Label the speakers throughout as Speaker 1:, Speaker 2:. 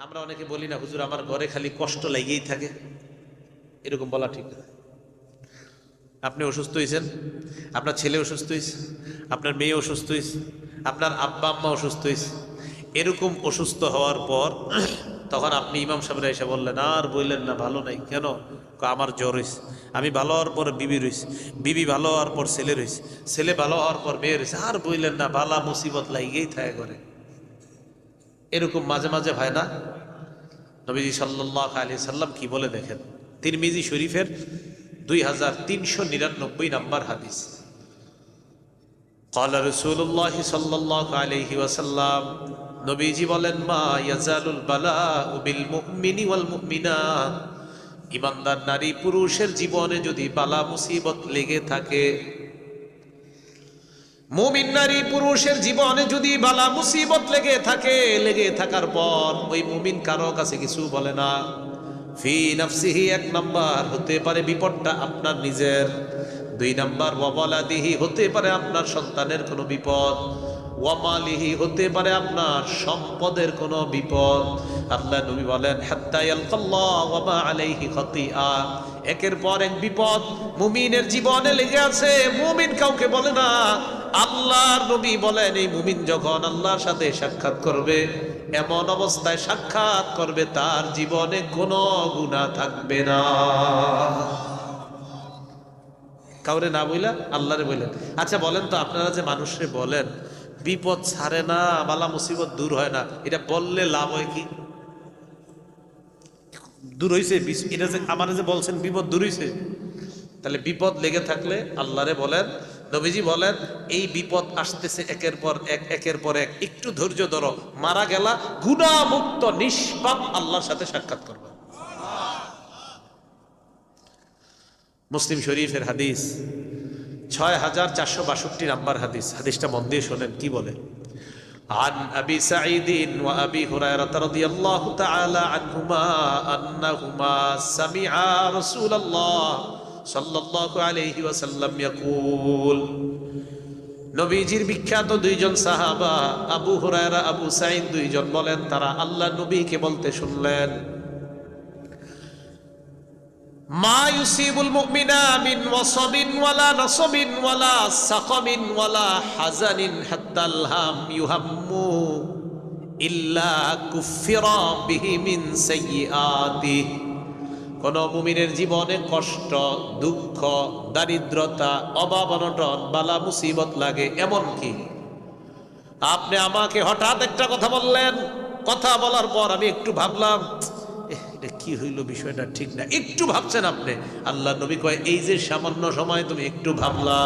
Speaker 1: আমরা অনেকে বলি না, হুজুর, আমার ঘরে খালি কষ্ট লেগেই থাকে। এরকম বলা ঠিক না। আপনি অসুস্থ হয়েছেন, আপনার ছেলে অসুস্থ হয়েছে, আপনার মেয়ে অসুস্থ হয়েছে, আপনার আব্বা আম্মা অসুস্থ হয়েছে। এরকম অসুস্থ হওয়ার পর তখন আপনি ইমাম সাহেবরা এসে বললেন, আর বললেন না, ভালো নাই। কেন? আমার জ্বর হয়েছে। আমি ভালো হওয়ার পর বিবি রয়েছে। বিবি ভালো হওয়ার পর ছেলে রয়েছে। ছেলে ভালো হওয়ার পর মেয়ে রয়েছে। আর বললেন না, বালা মুসিবত লাগেই থাকে করে এরকম মাঝে মাঝে হয় না নবীজি সাল্লাহ আলি সাল্লাম কি বলে দেখেন তিরমিজি শরীফের দুই হাজার তিনশো নিরানব্বই নাম্বার হাদিস قال رسول الله صلى الله عليه وسلم নবীজি বলেন মা ইয়াজালুল বালাউ বিল মুমিনি ওয়াল মুমিনাত ইমানদার নারী পুরুষের জীবনে যদি বালা মুসিবত লেগে থাকে মুমিন নারী পুরুষের জীবনে যদি বালা মুসিবত লেগে থাকে, লেগে থাকার পর ওই মুমিন কারও কাছে কিছু বলে না। ফি নাফসিহি এক নাম্বার, হতে পারে বিপদটা আপনার নিজের। দুই নাম্বার ওয়াবালাদিহি হতে পারে আপনার সন্তানের কোনো বিপদ। ওয়ামালিহি হতে পারে আপনার সম্পদের কোনো বিপদ। আল্লাহ নবী বলেন, হাত্তা ইয়ালকাল্লাহ ওয়া মা আলাইহি খাতিআ। একের পর এক বিপদ মুমিনের জীবনে লেগে আছে, মুমিন কাউকে বলে না। আল্লাহর নবী বলেন, এই মুমিন যখন আল্লাহর সাথে সাক্ষাৎ করবে, এমন অবস্থায় সাক্ষাৎ করবে, তার জীবনে কোনো গুণা থাকবে না। কাউরে না বইলা? আল্লাহরে বললেন আচ্ছা বলেন তো, আপনারা যে মানুষরে বলেন, বিপদ ছাড়ে না, বালা মুসিবত দূর হয় না, এটা বললে লাভ হয় কি? দূর হয়েছে এটা যে আমার যে বলছেন, বিপদ দূর হয়েছে তাহলে বিপদ লেগে থাকলে আল্লাহরে বলেন নবীজি বলেন এই বিপদ আসতেছে একের পর এক একের পর এক একটু ধৈর্য ধরো মারা গেলা গুণামুক্ত নিষ্পাপ আল্লাহর সাথে সাক্ষাৎ করবে মুসলিম শরীফের হাদিস ছয় হাজার চারশো বাষট্টি নাম্বার হাদিস হাদিসটা মন দিয়ে শোনেন কি বলে عن أبي سعيد وأبي هريرة رضي الله تعالى عنهما أنهما سمعا رسول الله সাল্লাল্লাহু আলাইহি ওয়াসাল্লাম ইয়াকুল। নবীজির বিখ্যাত দুইজন সাহাবা, আবু হুরায়রা, আবু সাইদ দুইজন বলেন, তারা আল্লাহ নবীকে বলতে শুনলেন, মা ইউসিবুল মুমিনা মিন ওয়াসাবিন ওয়ালা নাসাবিন ওয়ালা সাকামিন ওয়ালা হাজানিন হাত্তাল হাম ইউহাম্মু ইল্লা কুফিরা বিহি মিন সাইয়্যাতিহি। কোন মুমিনের জীবনে কষ্ট দুঃখ দারিদ্রতা অভাব অনটন বালা মুসিবত লাগে এমন কি? আপনি আমাকে হঠাৎ একটা কথা বললেন কথা বলার পর আমি একটু ভাবলাম "এহ, এটা কি হইল বিষয়টা ঠিক না একটু ভাবছেন আপনি। আল্লাহ নবী কয় এই যে সামান্য সময় তুমি একটু ভাবলা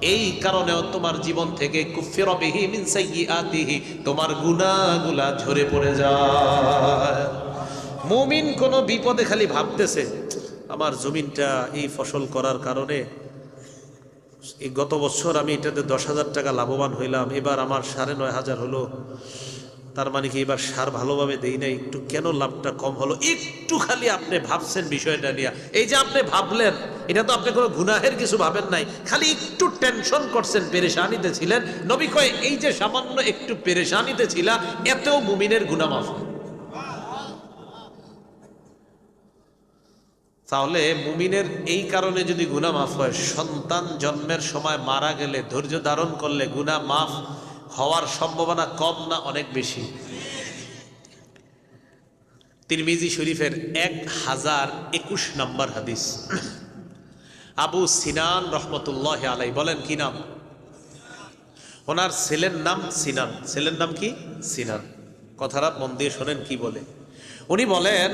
Speaker 1: এই কারণেও তোমার জীবন থেকে কুফির বিহি মিন তোমার গুনাহগুলা ঝরে পড়ে যায়। মুমিন কোনো বিপদে খালি ভাবতেছে, আমার জমিনটা এই ফসল করার কারণে, এই গত বছর আমি এটাতে দশ হাজার টাকা লাভবান হইলাম, এবার আমার সাড়ে নয় হাজার হলো, তার মানে কি এবার সার ভালোভাবে দেই নাই, একটু কেন লাভটা কম হলো, একটু খালি আপনি ভাবছেন বিষয়টা নিয়ে। এই যে আপনি ভাবলেন, এটা তো আপনি কোনো গুনাহের কিছু ভাবেন নাই, খালি একটু টেনশন করছেন, পেরেশানিতে ছিলেন। নবী কয়, এই যে সামান্য একটু পেরেশানিতে ছিলা, এতেও মুমিনের গুণা মাফ তাহলে মুমিনের এই কারণে যদি গুণা মাফ হয়, সন্তান জন্মের সময় মারা গেলে ধৈর্য ধারণ করলে গুণা মাফ হওয়ার সম্ভাবনা কম না অনেক বেশি? তিরমিজি শরীফের এক হাজার একুশ নম্বর হাদিস। আবু সিনান রহমতুল্লাহ আলাই বলেন, কি নাম? ওনার ছেলের নাম সিনান। ছেলের নাম কি? সিনান। কথাটা মন দিয়ে শোনেন কি বলে। উনি বলেন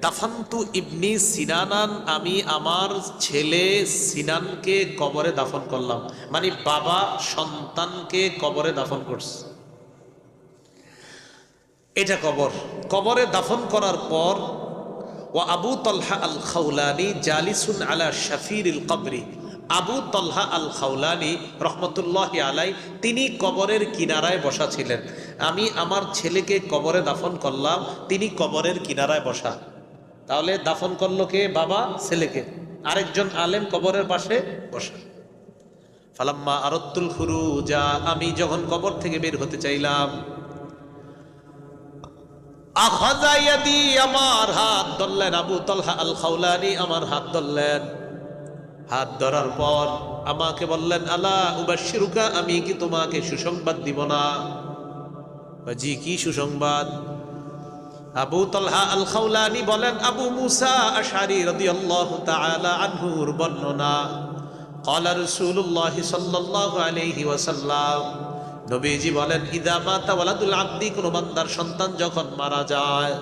Speaker 1: দাফান্তু ইবনি সিনানান, আমি আমার ছেলে সিনানকে কবরে দাফন করলাম। মানে বাবা সন্তানকে কবরে দাফন করছে। এটা কবর। কবরে দাফন করার পর ও আবু তলহা আল খাউলানি জালিসুন আলা শাফির ইল কবরি। আবু তলহা আল খাউলানি রহমতুল্লাহ আলাই, তিনি কবরের কিনারায় বসা ছিলেন। আমি আমার ছেলেকে কবরে দাফন করলাম, তিনি কবরের কিনারায় বসা। তাহলে দাফন করল কে? বাবা, ছেলেকে। আরেকজন আলেম কবরের পাশে বসা। ফালাম্মা আরত্তুল খুরু যা আমি যখন কবর থেকে বের হতে চাইলাম আখাজাইয়াদি আমার হাত ধরলেন আবু তলহা আল খাউলানি আমার হাত ধরলেন। হাত ধরার পর আমাকে বললেন, আলা উবাশিরুকা আমি কি তোমাকে সুসংবাদ দিব না? জি কি সুসংবাদ? আবু তলহা আল খাউলানি বলেন আবু মুসা আশারি রাদিয়াল্লাহু তাআলা আনহুর বর্ণনা قال رسول الله صلى الله عليه وسلم নবীজি বলেন ইদা মাতা ওয়ালাদুল আব্দি কোন বান্দার সন্তান যখন মারা যায়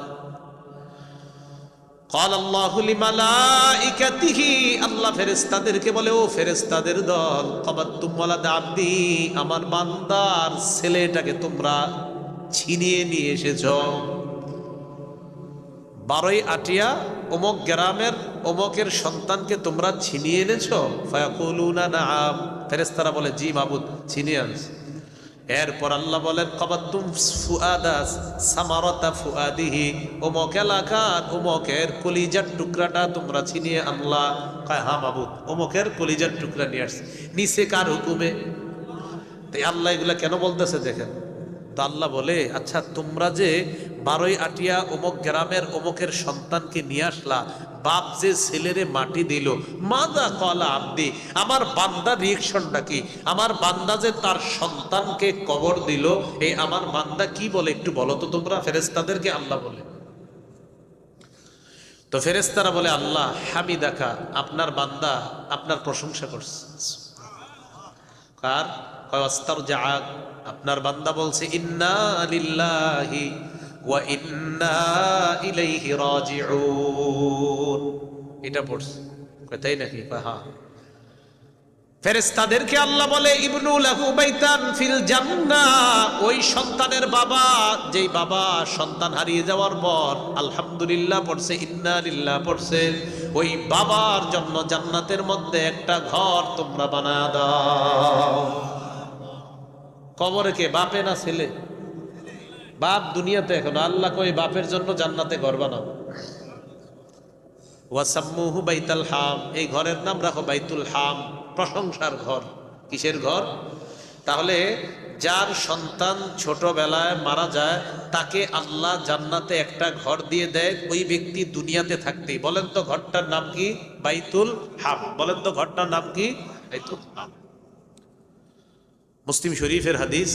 Speaker 1: قال الله لملائكته আল্লাহ ফেরেশতাদেরকে বলে ও ফেরেশতাদের দল কবাতুম ওয়ালাদ আব্দি আমার বান্দার ছেলেটাকে তোমরা ছিনিয়ে নিয়ে এসেছো বারোই আটিয়া অমুক গ্রামের অমুকের সন্তানকে তোমরা ছিনিয়ে এনেছো? ফায়াকুলুনা নাআম। ফেরেশতারা বলে, জি মাবুদ, ছিনিয়ে আনছ। এরপর আল্লাহ বলেন কবাতুম ফুয়াদাস সামারতা ফুয়াদিহি অমুক এলাকার অমুকের কলিজার টুকরাটা তোমরা ছিনিয়ে আনলা। কয় হা মাবুদ অমুকের কলিজার টুকরা নিয়ে আসছে। নিচে কার হুকুমে? তাই আল্লাহ এগুলা কেন বলতেছে দেখেন? তো আল্লাহ বলে আচ্ছা তোমরা যে বারোই আটিয়া অমুক গ্রামের অমুকের সন্তানকে নিয়ে আসলা। বাপ যে ছেলেরে মাটি দিল, মাদা কলা আব্দি, আমার বান্দা রিয়েকশনটা কি? আমার বান্দা যে তার সন্তানকে কবর দিল, এই আমার বান্দা কি বলে একটু বলো তো তোমরা? ফেরেস্তাদেরকে আল্লাহ বলে। তো ফেরেস্তারা বলে, আল্লাহ, হামিদাকা, আপনার বান্দা আপনার প্রশংসা করছে। কার? কয় অস্তার জাগ আপনার বান্দা বলছে, ইন্না লিল্লাহি এটা পড়ছে। তাই নাকি? হ্যাঁ ফেরেস্তাদেরকে আল্লাহ বলে, ইবনু লাহু ফিল জান্নাহ ওই সন্তানের বাবা, যেই বাবা সন্তান হারিয়ে যাওয়ার পর, আলহামদুলিল্লাহ পড়ছে, ইন্না লিল্লাহ পড়ছে, ওই বাবার জন্য জান্নাতের মধ্যে একটা ঘর তোমরা বানা দাও। কবরে কে? বাপে না ছেলে? বাপ দুনিয়াতে এখন, আল্লাহ কই বাপের জন্য জান্নাতে ঘর বানাও। ওয়াসাম্মুহু বাইতাল হাম, এই ঘরের নাম রাখো বাইতুল হাম, প্রশংসার ঘর। কিসের ঘর? তাহলে যার সন্তান ছোটবেলায় মারা যায়, তাকে আল্লাহ জান্নাতে একটা ঘর দিয়ে দেয়, ওই ব্যক্তি দুনিয়াতে থাকতেই। বলেন তো ঘরটার নাম কি? বাইতুল হাম। বলেন তো ঘরটার নাম কি? বাইতুল হাম। মুসলিম শরীফের হাদিস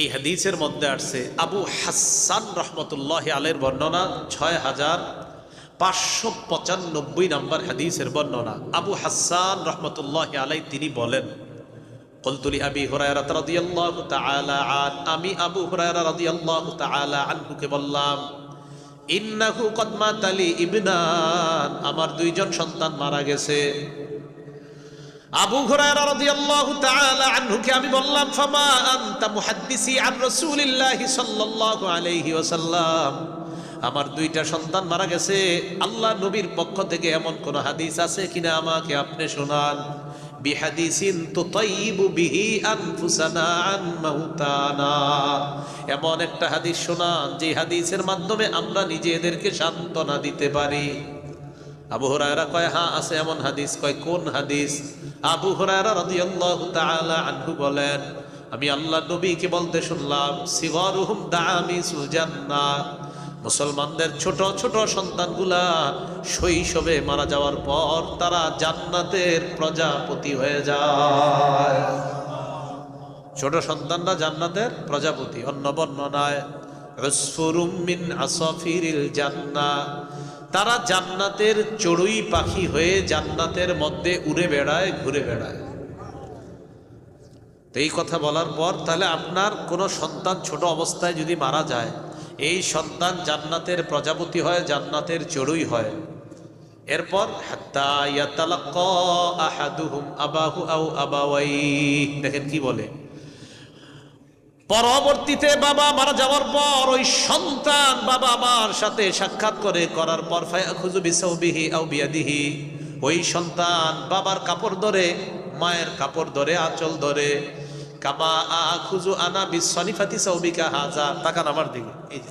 Speaker 1: এই হাদিসের মধ্যে আসছে, আবু হাসান রহমতুল্লাহ আলের বর্ণনা ছয় হাজার পাঁচশো পঁচানব্বই নম্বর হাদিসের বর্ণনা। আবু হাসান রহমতুল্লাহ আলাই তিনি বলেন আমি আবু বললাম আমার দুইজন সন্তান মারা গেছে। আবু আনহুকে আমি বললাম আন আলাইহি আমার দুইটা সন্তান মারা গেছে। আল্লাহ নবীর পক্ষ থেকে এমন কোন হাদিস আছে কিনা আমাকে আপনি শোনান? এমন একটা হাদিস শোনান, যে হাদিসের মাধ্যমে আমরা নিজেদেরকে সান্ত্বনা দিতে পারি। আবু হুরায়রা কয় হ্যাঁ আছে এমন হাদিস। কয়, কোন হাদিস? আবু হুরায়রা রাদিয়াল্লাহু তাআলা আনহু বলেন, আমি আল্লাহ নবীকে বলতে শুনলাম সিগরুহুম দামি সুজান্নাহ মুসলমানদের ছোট ছোট সন্তানগুলা শৈশবে মারা যাওয়ার পর তারা জান্নাতের প্রজাপতি হয়ে যায়। ছোট সন্তানরা জান্নাতের প্রজাপতি অন্য বর্ণনায় উসফুরুম মিন আসফিরিল জান্নাহ তারা জান্নাতের চড়ুই পাখি হয়ে জান্নাতের মধ্যে উড়ে বেড়ায়, ঘুরে বেড়ায়। তো এই কথা বলার পর তাহলে আপনার কোনো সন্তান ছোট অবস্থায় যদি মারা যায়, এই সন্তান জান্নাতের প্রজাপতি হয়, জান্নাতের চড়ুই হয়। এরপর দেখেন কি বলে। পরবর্তীতে বাবা মারা যাওয়ার পর ওই সন্তান বাবা মার সাথে সাক্ষাৎ করে, করার পর ফায়াখুজু বিসাউবিহি আও বিয়াদিহি। ওই সন্তান বাবার কাপড় ধরে, মায়ের কাপড় ধরে, আঁচল ধরে, কামা আখুজু আনা বিশ্বনিফাতি সাউবিকা হাজা তাকান আমার দিকে, এই যে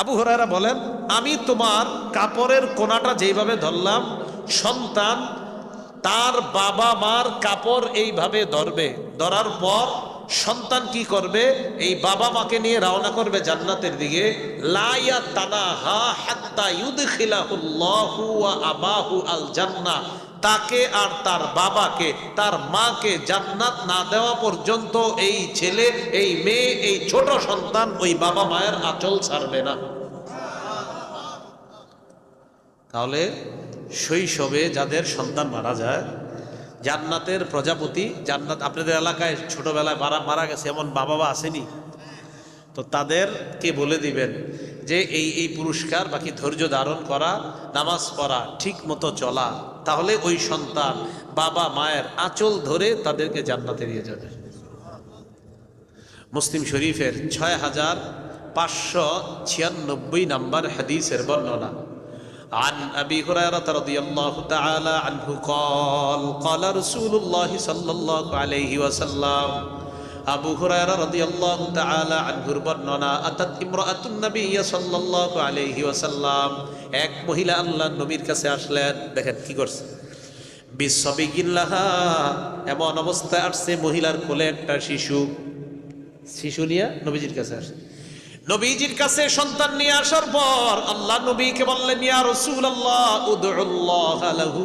Speaker 1: আবু হরারা বলেন, আমি তোমার কাপড়ের কোনাটা যেইভাবে ধরলাম, সন্তান তার বাবা মার কাপড় এইভাবে ধরবে। ধরার পর সন্তান কি করবে? এই বাবা মাকে নিয়ে রওনা করবে জান্নাতের দিকে। আল তাকে আর তার বাবাকে, তার মাকে জান্নাত না দেওয়া পর্যন্ত এই ছেলে, এই মেয়ে, এই ছোট সন্তান ওই বাবা মায়ের আঁচল ছাড়বে না। তাহলে শৈশবে যাদের সন্তান মারা যায়, জান্নাতের প্রজাপতি, জান্নাত আপনাদের এলাকায় ছোটবেলায় মারা মারা গেছে, এমন মা বাবা আসেনি। তো তাদেরকে বলে দিবেন যে এই এই পুরস্কার বাকি ধৈর্য ধারণ করা, নামাজ পড়া, ঠিক মতো চলা, তাহলে ওই সন্তান বাবা, মায়ের আঁচল ধরে তাদেরকে জান্নাতে নিয়ে যাবে। মুসলিম শরীফের ছয় হাজার পাঁচশো ছিয়ানব্বই নম্বর হাদিসের বর্ণনা। عن أبي هريرة رضي الله تعالى عنه قال قال رسول الله صلى الله عليه وسلم আবু হুরায়রা রাদিয়াল্লাহু তাআলা আনহুর বর্ণনা আতাত ইমরাআতুন নবী সাল্লাল্লাহু আলাইহি ওয়াসাল্লাম এক মহিলা আল্লাহর নবীর কাছে আসলেন দেখেন কি করছে বিশ্ববিগিল্লাহা এমন অবস্থায় আসছে মহিলার কোলে একটা শিশু শিশু নিয়ে নবীজির কাছে আসে নবীজির কাছে সন্তান নিয়ে আসার পর আল্লাহ নবীকে বললেন, ইয়া রাসূলুল্লাহ, উদউল্লাহ লাহু।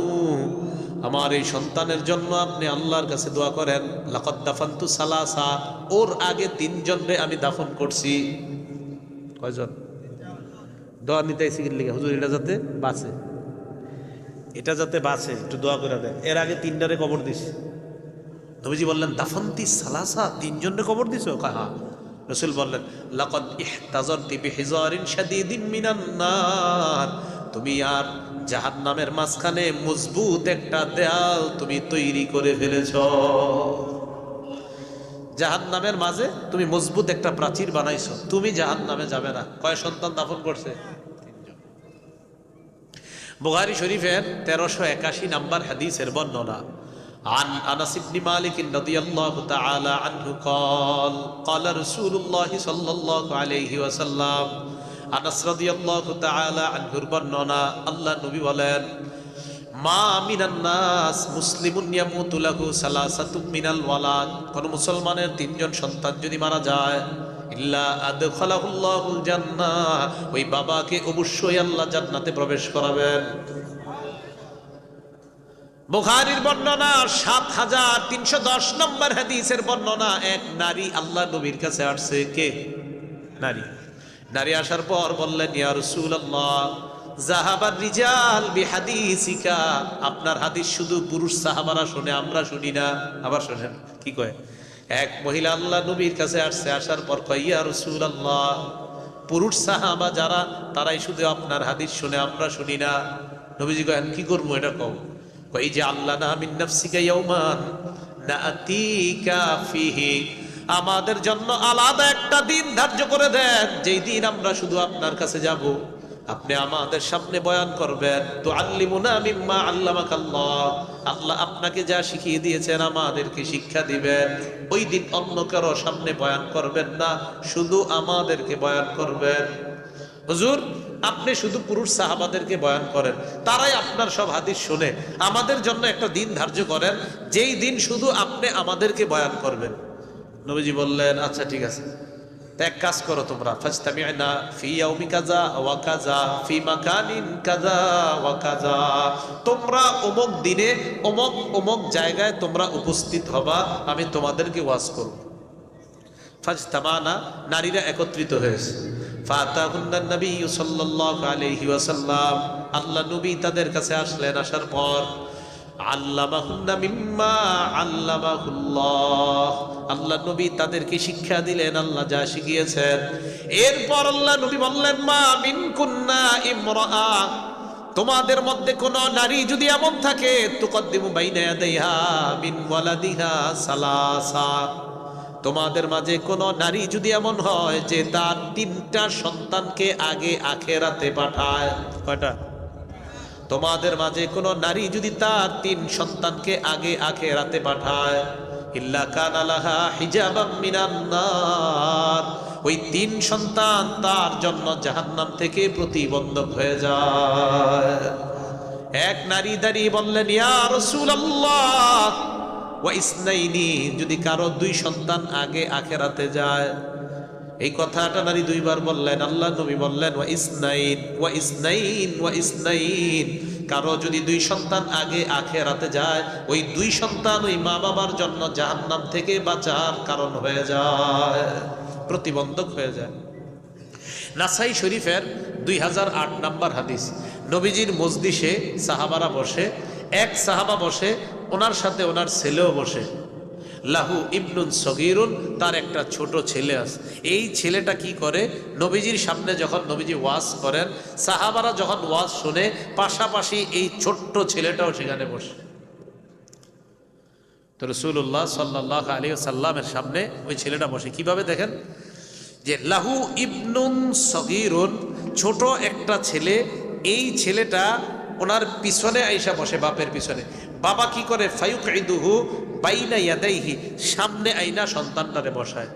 Speaker 1: আমার এই সন্তানের জন্য আপনি আল্লাহর কাছে দোয়া করেন, লাকাদ দাফান্তু সালাসা। ওর আগে তিনজনরে আমি দাফন করছি। কয়জন? দোয়া নিতে আইসি লিখে হুজুর, এটা যাতে বাঁচে। এটা যাতে বাঁচে, একটু দোয়া করে দেন। এর আগে তিনটারে কবর দিছি। নবীজি বললেন, দাফন্তি সালাসা? তিনজনরে কবর দিছো? কাহা রসুল বললেন, লাকাদ ইহতাজারতি বিহিজারিন শাদীদিন মিনান নার। তুমি আর জাহান্নামের মাঝখানে মজবুত একটা দেয়াল তুমি তৈরি করে ফেলেছ। জাহান্নামের মাঝে তুমি মজবুত একটা প্রাচীর বানাইছো। তুমি জাহান্নামে যাবে না। কয় সন্তান দাফন করছে? বুখারী শরীফের তেরোশো একাশি নাম্বার হাদিসের বর্ণনা عن انس بن مالك رضي الله تعالى عنه قال قال رسول الله صلى الله عليه وسلم আনাস রাদিয়াল্লাহু তাআলা আনহুর বর্ণনা আল্লাহ নবী বলেন মা মিনান নাস মুসলিমুন ইয়ামুতু লাহু সালাসাতুম মিনাল ওয়ালাদ কোন মুসলমানের তিনজন সন্তান যদি মারা যায় ইল্লা আদখালাহুল্লাহুল জান্নাহ ওই বাবাকে অবশ্যই আল্লাহ জান্নাতে প্রবেশ করাবেন বুখারির বর্ণনা সাত হাজার তিনশো দশ নম্বর হাদিসের বর্ণনা, এক নারী আল্লাহ নবীর কাছে আসছে, কে? নারী। নারী আসার পর বললেন, ইয়া রাসূলুল্লাহ জাহাবার রিজাল বিহাদিসিকা? আপনার হাদিস শুধু পুরুষ সাহাবারা শুনে, আমরা শুনি না, আবার শোনেন, কি কয়? এক মহিলা আল্লাহ নবীর কাছে আসছে, আসার পর কয়, ইয়া রাসূলুল্লাহ, পুরুষ সাহাবা যারা, তারাই শুধু আপনার হাদিস শুনে, আমরা শুনি না। নবীজি কয়েন কি করব, এটা কও? কই যে আল্লাহ না আমাদের জন্য আলাদা একটা দিন ধার্য করে দেন, যেই দিন আমরা শুধু আপনার কাছে যাব। আপনি আমাদের সামনে বয়ান করবেন তো আল্লিমুনা মিম্মা আল্লামাকাল্লাহ। আল্লাহ আপনাকে যা শিখিয়ে দিয়েছেন আমাদেরকে শিক্ষা দিবেন। ওই দিন অন্য কারও সামনে বয়ান করবেন না, শুধু আমাদেরকে বয়ান করবেন। হুজুর আপনি শুধু পুরুষ সাহাবাদেরকে বয়ান করেন, তারাই আপনার সব হাদিস শুনে। আমাদের জন্য একটা দিন ধার্য করেন, যেই দিন শুধু আপনি আমাদেরকে বয়ান করবেন। নবীজি বললেন আচ্ছা ঠিক আছে। এক কাজ করো তোমরা। ফাজতামিউনা ফি ইয়াউমি কাজা ওয়া কাজা ফি মাকানিন কাজা ওয়া কাজা তোমরা অমুক দিনে, অমুক অমুক জায়গায় তোমরা উপস্থিত হবা, আমি তোমাদেরকে ওয়াজ করব। ফাজতামানা, নারীরা একত্রিত হয়েছে। ফাতাহুন্নান নবী সাল্লাল্লাহু আলাইহি ওয়াসাল্লাম। আল্লাহ নবী তাদের কাছে আসলেন আসার পর, আল্লামাহুন্না মিম্মা আল্লামাহুল্লাহ। আল্লাহ নবী তাদেরকে শিক্ষা দিলেন, আল্লাহ যা শিখিয়েছেন। এরপর আল্লাহ নবী বললেন, মা মিন কুন্না ইমরাআ। তোমাদের মধ্যে কোন নারী যদি এমন থাকে, তুকদ্দিমু বাইনা ইয়াদাইহা মিন ওয়ালাদিহা সালাসা। তোমাদের মাঝে কোন নারী যদি এমন হয় যে তার তিনটা সন্তানকে আগে আখেরাতে পাঠায়। কয়টা? তোমাদের মাঝে কোন নারী যদি তার তিন সন্তানকে আগে আখেরাতে পাঠায়। ইল্লা কানালাহা হিজাবাম ওই তিন সন্তান তার জন্য জাহান্নাম থেকে প্রতিবন্ধক হয়ে যায়। এক নারী দাঁড়িয়ে বললেন ইয়া রাসূলুল্লাহ ওয়া ইসনাইনি, যদি কারও দুই সন্তান আগে আখেরাতে যায়। এই কথাটা নারী দুইবার বললেন, আল্লাহ নবী বললেন, ওয়া ইসনাইন ওয়া ইসনাইন, ওয়া কারও যদি দুই সন্তান আগে আখেরাতে যায়, ওই দুই সন্তান ওই মা বাবার জন্য জাহান্নাম থেকে বাঁচার কারণ হয়ে যায়, প্রতিবন্ধক হয়ে যায়। নাসাই শরীফের দুই হাজার আট নাম্বার হাদিস, নবীজির মজলিসে সাহাবারা বসে, এক সাহাবা বসে ওনার সাথে ওনার ছেলেও বসে। লাহু ইবনুন সগিরুন, তার একটা ছোট ছেলে আছে। এই ছেলেটা কি করে? নবীজির সামনে যখন নবীজি ওয়াজ করেন, সাহাবারা যখন ওয়াজ শুনে, পাশাপাশি এই ছোট্ট ছেলেটাও সেখানে বসে। তো রসুল্লাহ সাল্লাহ আলী সাল্লামের সামনে ওই ছেলেটা বসে। কীভাবে দেখেন? যে লাহু ইবনুন সগিরুন, ছোট একটা ছেলে, এই ছেলেটা ওনার পিছনে আইসা বসে, বাপের পিছনে। বাবা কি করে? ফায়ুক ইদুহু বাইনা ইয়াদাইহি, সামনে আইনা সন্তানটারে বসায়।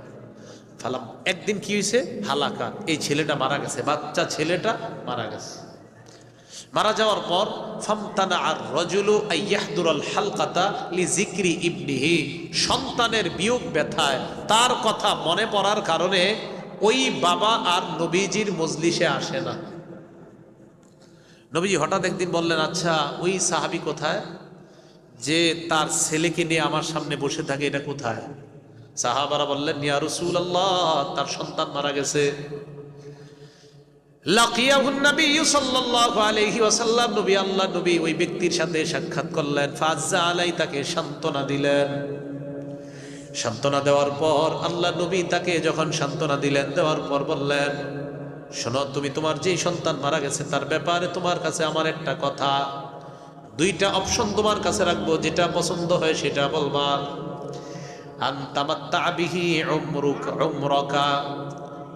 Speaker 1: ফালাম, একদিন কি হয়েছে হালাকা। এই ছেলেটা মারা গেছে, বাচ্চা ছেলেটা মারা গেছে। মারা যাওয়ার পর, ফামতানা আর রজুলু আইয়াহদুরাল হালকাতা লি জিক্রি ইবনিহি। সন্তানের বিয়োগ ব্যথায়, তার কথা মনে পড়ার কারণে ওই বাবা আর নবীজির মজলিসে আসে না। নবীজি হঠাৎ একদিন বললেন আচ্ছা ওই সাহাবি কোথায়? যে তার ছেলেকে নিয়ে আমার সামনে বসে থাকে, এটা কোথায়? সাহাবারা বললেন তার সন্তান মারা গেছে। নবী আল্লাহ, নবী ওই ব্যক্তির সাথে সাক্ষাৎ করলেন। আলাই, তাকে সান্ত্বনা দিলেন। সান্ত্বনা দেওয়ার পর আল্লাহ, নবী তাকে যখন সান্ত্বনা দিলেন, দেওয়ার পর বললেন, শোনো, তুমি তোমার যেই সন্তান মারা গেছে, তার ব্যাপারে তোমার কাছে আমার একটা কথা। দুইটা অপশন তোমার কাছে রাখব, যেটা পছন্দ হয় সেটা বলবা।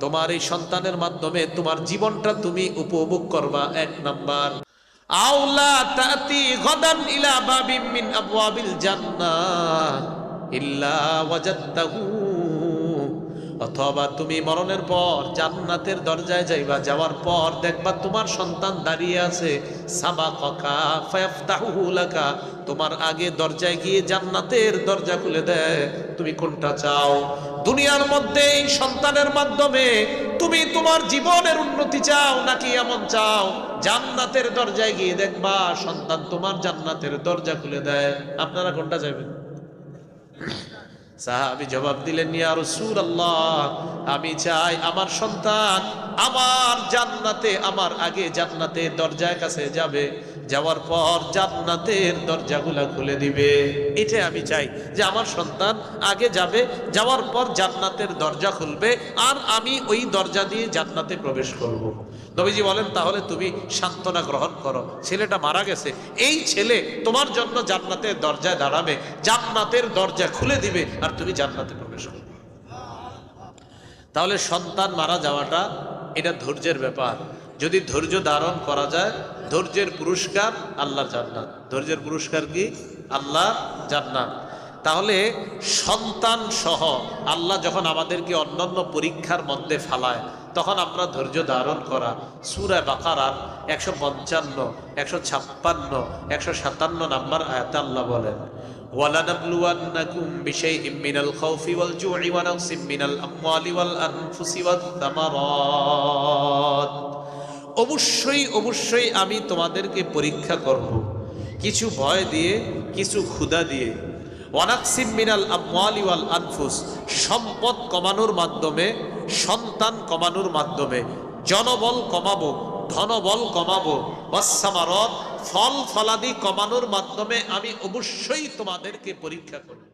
Speaker 1: তোমার এই সন্তানের মাধ্যমে তোমার জীবনটা তুমি উপভোগ করবা, এক নাম্বার। আউলা ইল্লা ওয়াজাদতাহু অথবা তুমি মরণের পর জান্নাতের দরজায় যাইবা, যাওয়ার পর দেখবা তোমার সন্তান দাঁড়িয়ে আছে। সাবা ককা তোমার আগে দরজায় গিয়ে জান্নাতের দরজা খুলে দেয়। তুমি কোনটা চাও? দুনিয়ার মধ্যে এই সন্তানের মাধ্যমে তুমি তোমার জীবনের উন্নতি চাও নাকি এমন চাও? জান্নাতের দরজায় গিয়ে দেখবা সন্তান তোমার জান্নাতের দরজা খুলে দেয়। আপনারা কোনটা চাইবেন? সাহাবি জবাব দিলেন, ইয়া রাসূল আল্লাহ আমি চাই আমার সন্তান আমার জান্নাতে, আমার আগে জান্নাতের দরজার কাছে যাবে যাওয়ার পর জান্নাতের দরজাগুলা খুলে দিবে এটাই আমি চাই যে আমার সন্তান আগে যাবে, যাওয়ার পর জান্নাতের দরজা খুলবে, আর আমি ওই দরজা দিয়ে জান্নাতে প্রবেশ করব। নবীজি বলেন, তাহলে তুমি সান্ত্বনা গ্রহণ করো। ছেলেটা মারা গেছে। এই ছেলে তোমার জন্য জান্নাতের দরজায় দাঁড়াবে, জান্নাতের দরজা খুলে দিবে আর তুমি জান্নাতে প্রবেশ করবে। তাহলে সন্তান মারা যাওয়াটা এটা ধৈর্যের ব্যাপার। যদি ধৈর্য ধারণ করা যায়, ধৈর্যের পুরস্কার আল্লাহ জান্নাত। ধৈর্যের পুরস্কার কি? আল্লাহ জান্নাত। তাহলে সন্তান সহ আল্লাহ যখন আমাদেরকে অন্যান্য পরীক্ষার মধ্যে ফালায় তখন আমরা ধৈর্য ধারণ করা সুরায় বাকারার একশো পঞ্চান্ন একশো ছাপ্পান্ন একশো সাতান্ন নাম্বার আয়াতে আল্লাহ বলেন ولنبلونكم بشيء من الخوف والجوع ونقص من الأموال والأنفس والثمرات অবশ্যই অবশ্যই আমি তোমাদেরকে পরীক্ষা করব কিছু ভয় দিয়ে কিছু ক্ষুধা দিয়ে ওয়ানাকসিম মিনাল আমওয়ালি ওয়াল আনফুস। সম্পদ কমানোর মাধ্যমে, সন্তান কমানোর মাধ্যমে, জনবল কমাবো, ধনবল কমাবো ওয়াসামারত ফল ফলাদি কমানোর মাধ্যমে আমি অবশ্যই তোমাদেরকে পরীক্ষা করব।